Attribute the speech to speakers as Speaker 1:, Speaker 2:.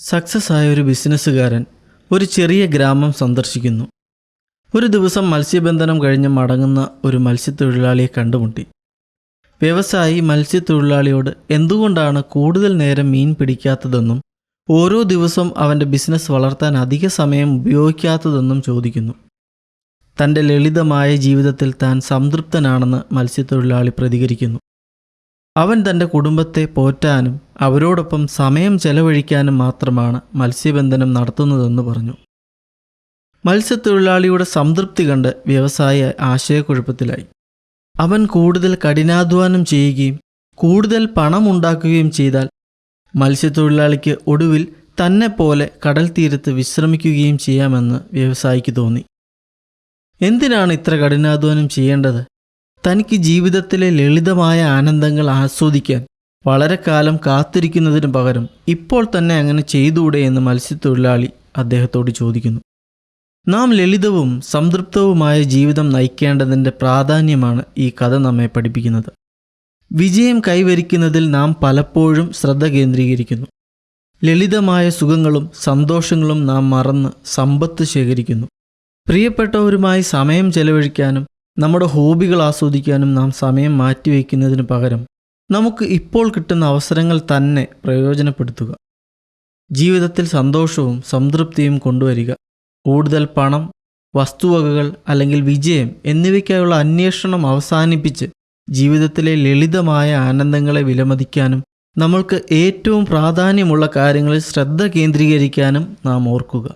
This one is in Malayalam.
Speaker 1: സക്സസ് ആയ ഒരു ബിസിനസ്സുകാരൻ ഒരു ചെറിയ ഗ്രാമം സന്ദർശിക്കുന്നു. ഒരു ദിവസം മത്സ്യബന്ധനം കഴിഞ്ഞ് മടങ്ങുന്ന ഒരു മത്സ്യത്തൊഴിലാളിയെ കണ്ടുമുട്ടി. വ്യവസായി മത്സ്യത്തൊഴിലാളിയോട് എന്തുകൊണ്ടാണ് കൂടുതൽ നേരം മീൻ പിടിക്കാത്തതെന്നും ഓരോ ദിവസവും അവന്റെ ബിസിനസ് വളർത്താൻ അധിക സമയം ഉപയോഗിക്കാത്തതെന്നും ചോദിക്കുന്നു. തന്റെ ലളിതമായ ജീവിതത്തിൽ താൻ സംതൃപ്തനാണെന്ന് മത്സ്യത്തൊഴിലാളി പ്രതികരിക്കുന്നു. അവൻ തന്റെ കുടുംബത്തെ പോറ്റാനും അവരോടൊപ്പം സമയം ചെലവഴിക്കാനും മാത്രമാണ് മത്സ്യബന്ധനം നടത്തുന്നതെന്ന് പറഞ്ഞു. മത്സ്യത്തൊഴിലാളിയുടെ സംതൃപ്തി കണ്ട് വ്യവസായ ആശയക്കുഴപ്പത്തിലായി. അവൻ കൂടുതൽ കഠിനാധ്വാനം ചെയ്യുകയും കൂടുതൽ പണം ഉണ്ടാക്കുകയും ചെയ്താൽ മത്സ്യത്തൊഴിലാളിക്ക് ഒടുവിൽ തന്നെ പോലെ കടൽ തീരത്ത് വിശ്രമിക്കുകയും ചെയ്യാമെന്ന് വ്യവസായിക്ക് തോന്നി. എന്തിനാണ് ഇത്ര കഠിനാധ്വാനം ചെയ്യേണ്ടത്? തനിക്ക് ജീവിതത്തിലെ ലളിതമായ ആനന്ദങ്ങൾ ആസ്വദിക്കാൻ വളരെ കാലം കാത്തിരിക്കുന്നതിന് പകരം ഇപ്പോൾ തന്നെ അങ്ങനെ ചെയ്തുകൂടെ എന്ന് മത്സ്യത്തൊഴിലാളി അദ്ദേഹത്തോട് ചോദിക്കുന്നു. നാം ലളിതവും സംതൃപ്തവുമായ ജീവിതം നയിക്കേണ്ടതിന്റെ പ്രാധാന്യമാണ് ഈ കഥ നമ്മെ പഠിപ്പിക്കുന്നത്. വിജയം കൈവരിക്കുന്നതിൽ നാം പലപ്പോഴും ശ്രദ്ധ കേന്ദ്രീകരിക്കുന്നു. ലളിതമായ സുഖങ്ങളും സന്തോഷങ്ങളും നാം മറന്ന് സമ്പത്ത് ശേഖരിക്കുന്നു. പ്രിയപ്പെട്ടവരുമായി സമയം ചെലവഴിക്കാനും നമ്മുടെ ഹോബികൾ ആസ്വദിക്കാനും നാം സമയം മാറ്റിവെക്കുന്നതിന് പകരം നമുക്ക് ഇപ്പോൾ കിട്ടുന്ന അവസരങ്ങൾ തന്നെ പ്രയോജനപ്പെടുത്തുക. ജീവിതത്തിൽ സന്തോഷവും സംതൃപ്തിയും കൊണ്ടുവരിക. കൂടുതൽ പണം വസ്തുവകകൾ അല്ലെങ്കിൽ വിജയം എന്നിവയ്ക്കായുള്ള അന്വേഷണം അവസാനിപ്പിച്ച് ജീവിതത്തിലെ ലളിതമായ ആനന്ദങ്ങളെ വിലമതിക്കാനും നമ്മൾക്ക് ഏറ്റവും പ്രാധാന്യമുള്ള കാര്യങ്ങളിൽ ശ്രദ്ധ കേന്ദ്രീകരിക്കാനും നാം ഓർക്കുക.